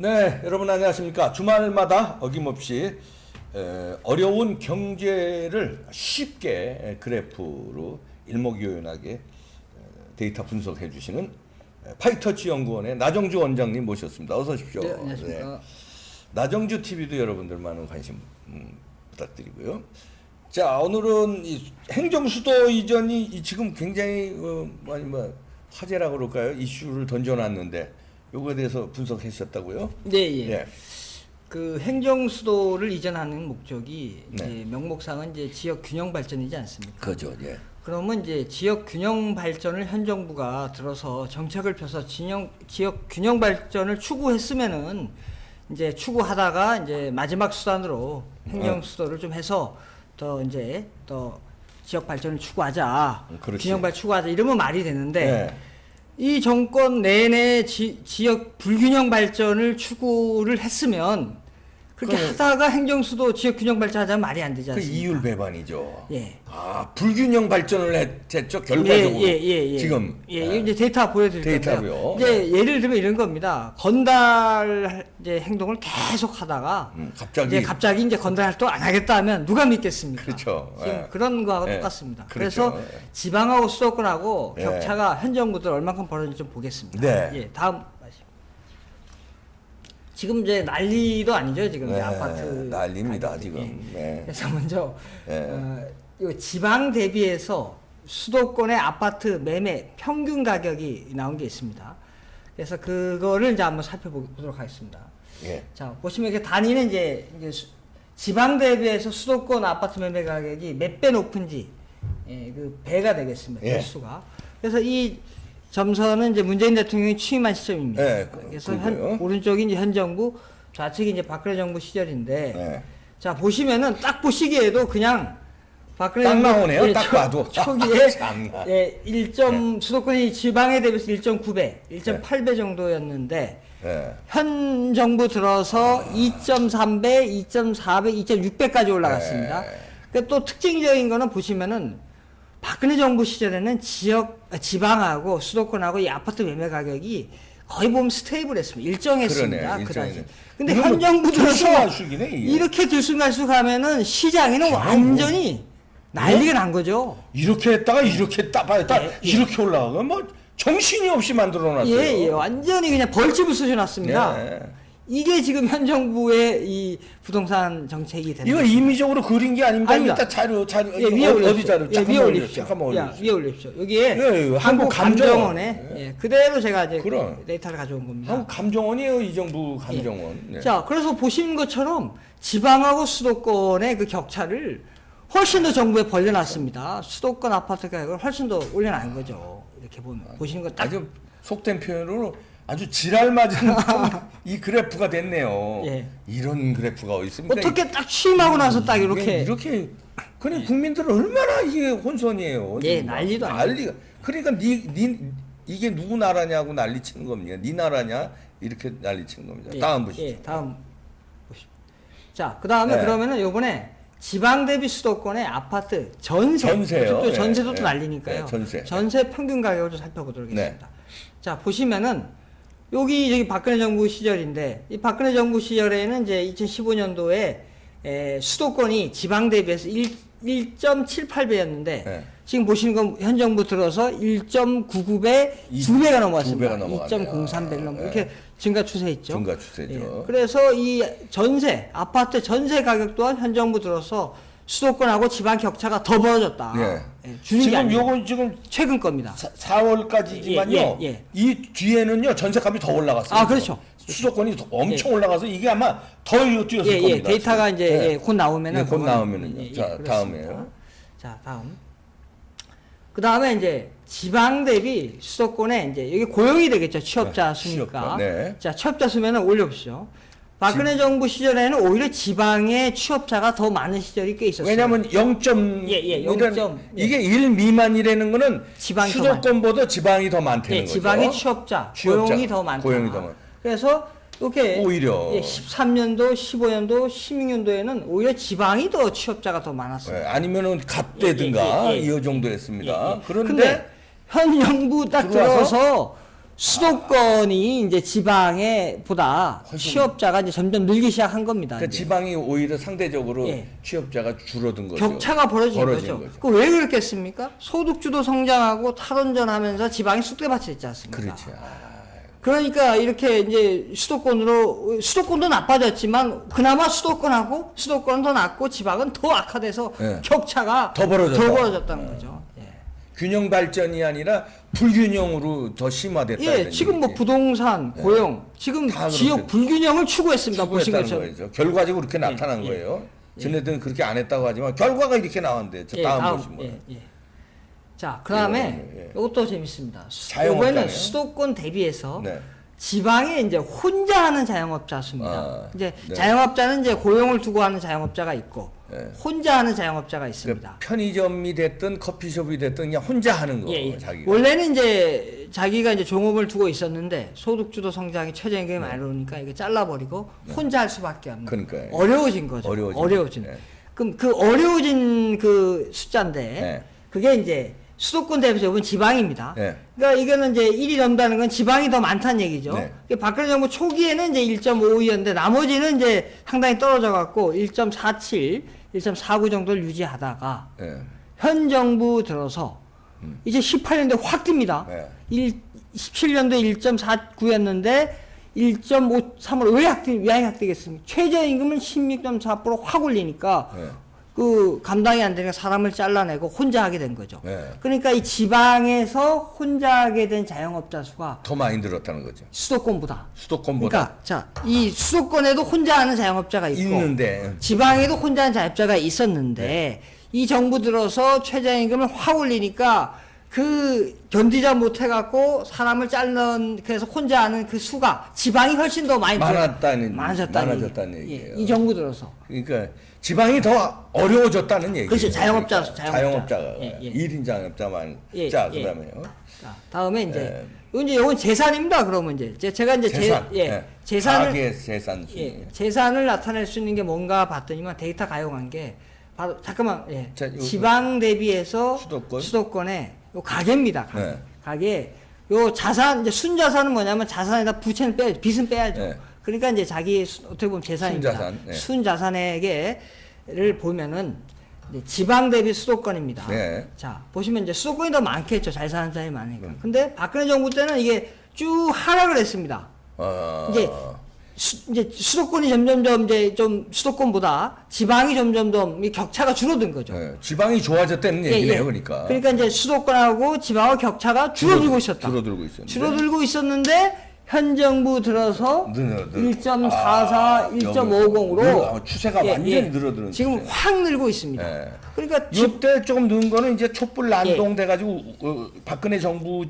네, 여러분 안녕하십니까. 주말마다 어김없이 에, 어려운 경제를 쉽게 에, 그래프로 일목요연하게 에, 데이터 분석해 주시는 에, 파이터치 연구원의 나정주 원장님 모셨습니다. 어서 오십시오. 네, 안녕하십니까. 네. 나정주 TV도 여러분들 많은 관심 음, 부탁드리고요. 자, 오늘은 이 행정수도 이전이 이 지금 굉장히 어, 많이 뭐 화제라 그럴까요? 이슈를 던져놨는데 요거에 대해서 분석하셨다고요? 네, 예. 예. 그 행정 수도를 이전하는 목적이 네. 이제 명목상은 이제 지역 균형 발전이지 않습니까? 그죠, 예. 그러면 이제 지역 균형 발전을 현 정부가 들어서 정책을 펴서 진영, 지역 균형 발전을 추구했으면은 이제 추구하다가 이제 마지막 수단으로 행정 수도를 좀 해서 더 이제 더 지역 발전을 추구하자, 음, 그렇지. 균형 발 추구하자 이러면 말이 되는데 예. 이 정권 내내 지, 지역 불균형 발전을 추구를 했으면 그렇게 그럼- 하다가 행정수도 지역 균형 발전하자면 말이 안 되지 그 않습니까? 이율 배반이죠. 예. 아, 불균형 발전을 했, 했죠, 결과적으로. 예, 예, 예, 예. 지금. 예, 이거 이제 데이터 보여드릴 데이터로요. 건데요. 이제 예를 들면 이런 겁니다. 건달 이제 행동을 계속 하다가 음, 갑자기. 이제 갑자기 이제 건달 활동 안 하겠다 하면 누가 믿겠습니까? 그렇죠. 예. 그런 거하고 예. 똑같습니다. 그 그렇죠. 래서 예. 지방하고 수도권하고 예. 격차가 현 정부들 얼마큼 벌어진지 좀 보겠습니다. 네. 예, 다음. 지금 이제 난리도 아니죠 지금 네, 아파트 난리입니다, 가격이. 지금. 예. 네. 그래서 먼저 네. 어, 요 지방 대비해서 수도권의 아파트 매매 평균 가격이 나온 게 있습니다. 그래서 그거를 이제 한번 살펴보도록 하겠습니다. 예. 자 보시면 이렇게 단위는 이제, 이제 수- 지방 대비해서 수도권 아파트 매매 가격이 몇 배 높은지 예, 그 배가 되겠습니다. 예. 개수가. 그래서 이 점선은 이제 문재인 대통령이 취임한 시점입니다. 예, 그- 그래서. 한, 오른쪽이 이제 현 정부, 좌측이 이제 박근혜 정부 시절인데 예. 자 보시면은 딱 보시기에도 그냥 박근혜 딱 정부- 나오네요, 예, 딱 초- 봐도. 초기에 참나. 예, 1점 수도권이 지방에 대비해서 1.9배, 1.8배 정도였는데 예. 현 정부 들어서 2.3배, 2.4배, 2.6배까지 올라갔습니다. 네. 그 또 특징적인 거는 보시면은 박근혜 정부 시절에는 지역 아, 지방하고 수도권하고 이 아파트 매매 가격이 거의 보면 스테이블했습니다. 일정했습니다. 그러네, 그. 근데 현 정부 들어서. 이렇게 들쑥날쑥 하면은 시장에는 뭐. 완전히 난리가 난 거죠. 이렇게 했다가 이렇게 했다 봐요. 딱 예, 예. 이렇게 올라가고 뭐 정신이 없이 만들어 놨어요. 예, 예, 완전히 그냥 벌집을 쑤셔놨습니다. 예. 이게 지금 현 정부의 이 부동산 정책이 되는 이거 거죠. 임의적으로 그린 게 아닙니다. 아닙니다. 일단 자료 자료 예, 위에 어, 올립시오. 어디 자료? 예, 위에. 올립시오. 잠깐만 야, 올려. 위에 올립시오. 여기에 예, 예, 한국 한국 감정원. 감정원에 예, 그대로 제가 이제 그럼. 데이터를 가져온 겁니다. 한국 감정원이에요, 이 정부 감정원. 네. 자, 그래서 보시는 것처럼 지방하고 수도권의 그 격차를 훨씬 더 정부에 벌려놨습니다. 수도권 아파트 가격을 훨씬 더 올려놓은 거죠. 이렇게 보면 보시는 거 딱. 아주 속된 표현으로 아주 지랄 맞은 좀이 그래프가 됐네요. 예. 이런 그래프가 어디 있습니까? 어떻게 딱 취임하고 나서 딱 이게 이렇게 이렇게 그냥 국민들은 얼마나 이게 혼선이에요. 예, 지금. 난리도 아니고. 난리가. 그러니까 니, 니 이게 누구 나라냐고 난리 치는 겁니다. 니 나라냐 이렇게 난리 치는 겁니다. 예, 다음 보시죠. 예, 다음 보십시오. 자, 그 다음에 네. 그러면은 요번에 지방 대비 수도권의 아파트 전세, 전세요. 또 예, 전세도 또 예. 난리니까요. 네, 전세. 평균 가격을 좀 살펴보도록 네. 하겠습니다. 자, 보시면은 여기 여기 박근혜 정부 시절인데 이 박근혜 정부 시절에는 이제 2015년도에 에, 수도권이 지방 대비해서 1 1.78배였는데 네. 지금 보시는 건 현 정부 들어서 1.99배 이- 두 배가 넘어왔습니다. 두 배가 넘어갔네요. 2.03배를 넘어 네. 이렇게 증가 추세했죠. 증가 추세죠. 예, 그래서 이 전세 아파트 전세 가격 또한 현 정부 들어서 수도권하고 지방 격차가 더 벌어졌다. 예. 예, 주는 게 지금 아니에요. 요건 지금 최근 겁니다. 4월까지지만요. 예, 예, 예. 이 뒤에는요 전세값이 더 올라갔어요. 아, 그렇죠. 수도권이 더 엄청 올라가서 이게 아마 더 뛰었을 예, 예, 겁니다. 데이터가 지금. 이제 예. 예, 곧 나오면은 예, 곧 나오면은요. 예, 예, 자, 그렇습니다. 다음에요. 자, 다음. 그 다음에 이제 지방 대비 수도권에 이제 여기 고용이 되겠죠. 취업자 네, 수니까. 취업자, 네. 자, 취업자 수면은 올려 보시죠. 박근혜 정부 시절에는 오히려 지방에 취업자가 더 많은 시절이 꽤 있었어요. 왜냐하면 0점 예, 예, 이런- 0점, 예. 이게 1 미만이라는 거는 지방이 더 수도권보다 지방이 더 많다는 네, 거죠. 지방의 취업자, 취업자, 고용이 더 많다. 고용이 더 많- 그래서 이렇게 오히려. 예, 13년도, 15년도, 16년도에는 오히려 지방이 더 취업자가 더 많았어요. 예, 아니면은 갑대든가 예, 예, 예, 예. 이 정도 했습니다. 예, 예. 그런데 현 정부 딱 들어와서? 수도권이 이제 지방에 보다 훨씬- 취업자가 이제 점점 늘기 시작한 겁니다. 그러니까 이제. 지방이 오히려 상대적으로 예. 취업자가 줄어든 거죠. 격차가 벌어진, 벌어진 거죠. 그왜 그렇겠습니까? 소득주도 성장하고 탈원전하면서 지방이 쑥대밭이 됐지 않습니까? 그렇지. 아, 그러니까 이렇게 이제 수도권으로 수도권도 나빠졌지만 그나마 수도권하고 수도권은 더 낫고 지방은 더 악화돼서 예. 격차가 더 벌어졌다. 더 벌어졌다는 거죠. 예. 균형 발전이 아니라 불균형으로 더 심화됐다. 예, 지금 뭐. 부동산, 고용, 지금 다 지역 그렇게 불균형을 추구했습니다. 보신 것처럼. 거죠. 결과적으로 그렇게 나타난 예. 거예요. 쟤네들은 그렇게 안 했다고 하지만 결과가 이렇게 나왔는데 저 예, 다음, 보시면 예, 예. 자, 그다음에 예, 예. 이것도 재밌습니다. 수- 자영업자네요. 이번에는 수도권 대비해서 네. 지방에 이제 혼자 하는 자영업자 수입니다. 아, 이제 네. 자영업자는 이제 고용을 두고 하는 자영업자가 있고 네. 혼자 하는 자영업자가 있습니다. 그 편의점이 됐든 커피숍이 됐든 그냥 혼자 하는 거 예, 예. 자기가. 원래는 이제 자기가 이제 종업을 두고 있었는데 소득주도 성장이 최저임금이 많이 오르니까 이거 잘라버리고 혼자 할 수밖에 없는 네. 그러니까요. 어려워진 거죠. 어려워진 어려워진. 거. 예. 그럼 그 어려워진 그 숫자인데 네. 그게 이제 수도권 대비해서 이번 지방입니다. 네. 그러니까 이거는 이제 1이 넘다는 건 지방이 더 많다는 얘기죠. 네. 그러니까 박근혜 정부 초기에는 이제 1.52였는데 나머지는 이제 상당히 떨어져 갖고 1.47, 1.49 정도를 유지하다가 예. 현 정부 들어서 이제 18년도에 확 뜹니다. 네. 1, 17년도에 1.49였는데 1.53으로 왜 확, 왜 확되겠습니까? 최저임금은 16.4%확 올리니까 네. 그 감당이 안 되니까 사람을 잘라내고 혼자 하게 된 거죠. 네. 그러니까 이 지방에서 혼자 하게 된 자영업자 수가 더 많이 늘었다는 거죠. 수도권보다. 수도권보다 그러니까 자, 이 수도권에도 혼자 하는 자영업자가 있고 있는데 지방에도 혼자 하는 자영업자가 있었는데 이 정부 들어서 최저임금을 확 올리니까 그 견디자 못해갖고 사람을 자른 그래서 혼자 하는 그 수가 지방이 훨씬 더 많이 많았다는- 많아졌다는, 많아졌다는 얘기. 얘기예요. 예, 이 정부 들어서 그러니까 지방이 더 어려워졌다는 얘기예요. 그렇죠. 자영업자, 그러니까 자영업자. 자영업자 가 예, 예. 1인 자영업자만. 예, 자, 예. 그다음에요. 자, 다음에 이제 예. 이제 이건 재산입니다. 그러면 이제 제- 제가 이제 재산. 제, 예, 예. 재산을 재산. 예, 재산을 나타낼 수 있는 게 뭔가 봤더니만 데이터 가용한 게 바로 잠깐만 예. 자, 요- 지방 대비해서 수도권? 수도권의 요 가계입니다. 가계. 네. 가계 요 자산 이제 순자산은 뭐냐면 자산에다 부채는 빼 빚은 빼야죠. 네. 그러니까 이제 자기 수- 어떻게 보면 재산입니다. 순자산, 네. 순자산에게를 보면은 지방 대비 수도권입니다. 네. 자 보시면 이제 수도권이 더 많겠죠. 잘 사는 사람이 많으니까. 음. 근데 박근혜 정부 때는 이게 쭉 하락을 했습니다. 어, 이제 수, 이제 수도권이 점점점 이제 좀 수도권보다 지방이 점점점 이 격차가 줄어든 거죠. 예, 지방이 좋아졌다는 예, 얘기네요, 예. 그러니까. 그러니까 이제 수도권하고 지방의 격차가 줄어들고 있었다. 줄어들고 있었는데. 줄어들고 있었는데 현 정부 들어서 늘- 늘- 1.44, 아, 1.50으로 여기- 아, 추세가 완전히 늘어드는 지금 추세. 확 늘고 있습니다. 예. 그러니까 지- 이때 조금 는 거는 이제 촛불 난동돼가지고 어, 박근혜 정부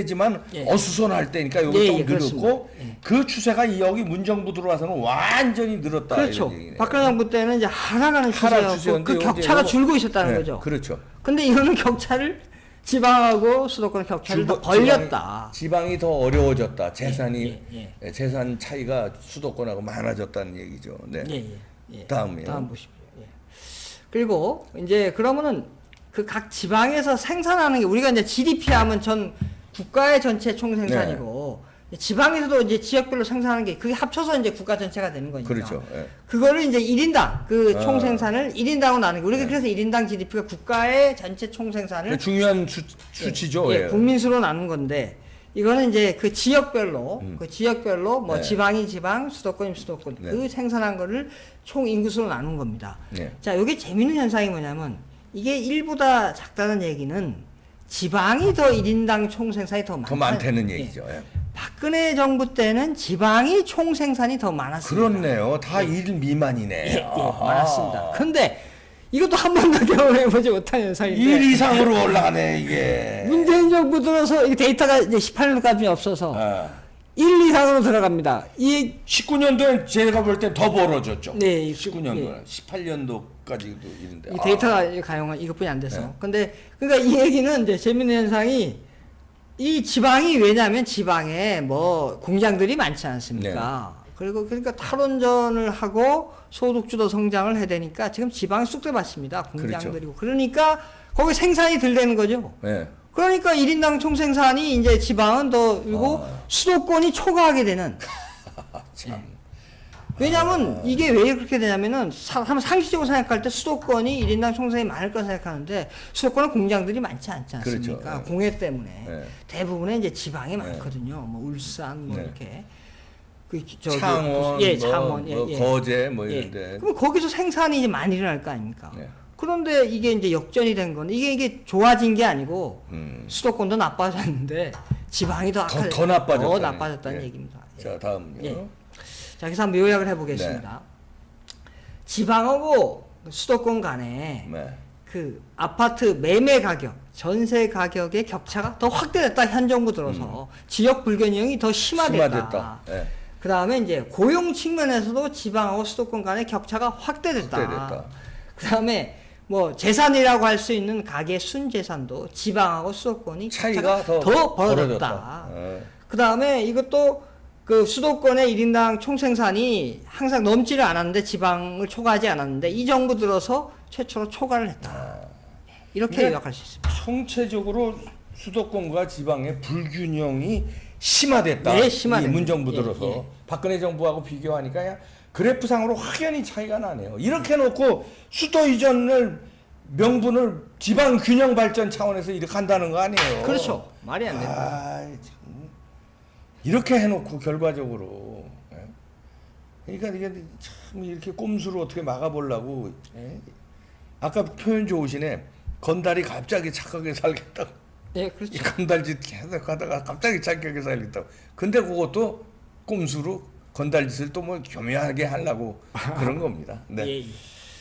때지만 예. 어수선할 때니까 여기 예, 좀 예. 늘었고 예. 그 추세가 이 여기 문정부 들어와서는 완전히 늘었다 그렇죠. 박근혜 정부 때는 이제 하락하는 하락 추세였고 그 격차가 요거- 줄고 있었다는 네, 거죠. 그렇죠. 근데 이거는 격차를 지방하고 수도권 격차를 더 벌렸다. 지방이, 지방이 더 어려워졌다. 재산이 예, 예, 재산 차이가 수도권하고 많아졌다는 얘기죠. 네. 예, 예, 예. 다음이요. 다음 보십시오. 예. 그리고 이제 그러면은 그 각 지방에서 생산하는 게 우리가 이제 GDP 하면 전 국가의 전체 총생산이고 네. 지방에서도 이제 지역별로 생산하는 게 그게 합쳐서 이제 국가 전체가 되는 거니까. 그렇죠. 예. 그거를 이제 1인당 그 아. 총생산을 1인당으로 나누는 거. 우리가 네. 그래서 1인당 GDP가 국가의 전체 총생산을 중요한 수, 수치죠. 예, 예. 국민수로 나눈 건데 이거는 이제 그 지역별로 그 지역별로 뭐 음. 네. 지방이 지방, 수도권이 수도권 네. 그 생산한 거를 총 인구수로 나눈 겁니다. 네. 자, 여기 재밌는 현상이 뭐냐면 이게 1보다 작다는 얘기는 지방이 더 1인당 총생산이 더 많다. 더 많다는 예. 얘기죠. 예. 박근혜 정부 때는 지방이 총생산이 더 많았습니다. 그렇네요. 다 일 미만이네. 예, 예, 아하. 많았습니다. 근데 이것도 한 번도 경험해 보지 못한 현상인데 일 이상으로 올라가네 이게. 문재인 정부 들어서 이 데이터가 이제 18년까지 없어서 아. 1 이상으로 들어갑니다. 이 19년도엔 제가 볼 땐 더 벌어졌죠. 네, 이- 19년도는 18년도까지도 이런데. 이 아. 데이터가 가용한 이것뿐이 안 돼서. 네. 근데 그러니까 이 얘기는 이제 재밌는 현상이 이 지방이 왜냐하면 지방에 뭐 공장들이 많지 않습니까? 네. 그리고 그러니까 탈원전을 하고 소득주도 성장을 해야 되니까 지금 지방이 쑥대밭입니다. 공장들이고 그러니까 거기 생산이 덜 되는 거죠. 네. 그러니까 1인당 총생산이 이제 지방은 더 그리고 아. 수도권이 초과하게 되는. 참. 왜냐하면 이게 왜 그렇게 되냐면은 사, 한번 상식적으로 생각할 때 수도권이 1인당 총생이 많을 거라 생각하는데 수도권은 공장들이 많지 않지 않습니까? 그렇죠. 네. 공해 때문에 네. 대부분의 이제 지방이 네. 많거든요. 뭐 울산 뭐 네. 이렇게 그 저기 창원, 예, 뭐, 창원, 예, 뭐 예. 거제 뭐 예. 이런데. 그럼 거기서 생산이 이제 많이 일어날 거 아닙니까? 네. 그런데 이게 이제 역전이 된 건 이게 이게 좋아진 게 아니고 음. 수도권도 나빠졌는데 지방이 더 더- 악화, 더 나빠졌다는 더 나빠졌다는 예. 얘기입니다. 예. 자 다음요. 예. 자, 그래서 한번 요약을 해보겠습니다. 지방하고 수도권 간에 네. 그 아파트 매매 가격, 전세 가격의 격차가 더 확대됐다. 현 정부 들어서 지역 불균형이 더 심화됐다. 음. 심화됐다. 예. 그 다음에 이제 고용 측면에서도 지방하고 수도권 간의 격차가 확대됐다. 확대됐다. 그 다음에 뭐 재산이라고 할 수 있는 가계 순재산도 지방하고 수도권이 차이가 격차가 더, 벌어졌다. 예. 그 다음에 이것도 그 수도권의 1인당 총생산이 항상 넘지를 않았는데 지방을 초과하지 않았는데 이 정부 들어서 최초로 초과를 했다. 이렇게 근데 요약할 수 있습니다. 총체적으로 수도권과 지방의 불균형이 심화됐다. 네, 심화됩니다. 이 문정부 예, 들어서 예. 박근혜 정부하고 비교하니까 야, 그래프상으로 확연히 차이가 나네요. 이렇게 놓고 수도 이전을 명분을 지방 균형 발전 차원에서 이렇게 한다는 거 아니에요? 그렇죠. 말이 안 됩니다. 아, 참. 이렇게 해놓고 결과적으로 예? 그러니까 이게 참 이렇게 꼼수로 어떻게 막아보려고 예? 아까 표현 좋으시네 건달이 갑자기 착하게 살겠다고 예, 이 그렇죠. 건달짓 계속 하다가 갑자기 착하게 살겠다고 근데 그것도 꼼수로 건달짓을 또 뭐 교묘하게 하려고 그런 겁니다 네. 예, 예.